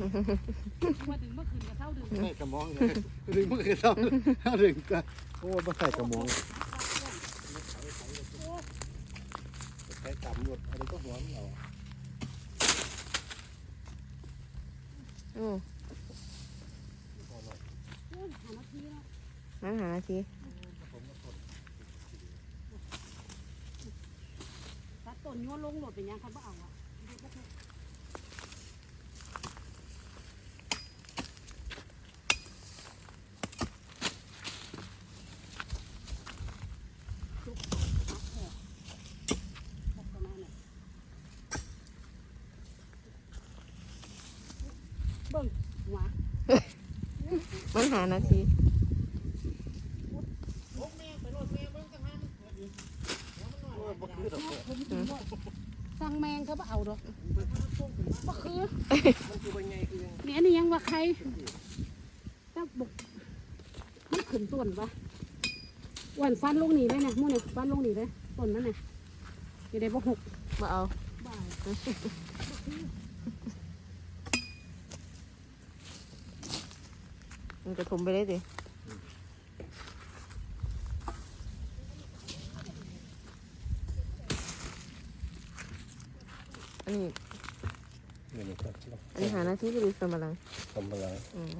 มาถึงเมื่อคืนก็เท่าดึงใส่กระมองเลยดึงมือกันต้องเอาดึงก็โอ้มาใส่กระมองใช้กำหมดอะไรก็หัวมันเอาอืมหานาทีแล้วมาหานาทีตัดต้นโยนลงโหลดเป็นยังคันบ่เอาอะ เบิ่งหัวมันหานาทีบ่คือดอกสั่งแมงเขาบ่เอาดอกบ่คือมันคือเป็นไงคือเนี่ยนี่ยังว่าใครตั้งบุกมันขึ้นต้นปะวันฟันลงหนีเลยนะมู่เนี่ยฟันลงหนีเลยต้นนั่นน่ะจะได้บ่หกมาเอาบ่า มันกระทมไปเลยสิอันนี้นี่นี่ครับอันนี้หานาทีก็ดูสมบังกำลังอืม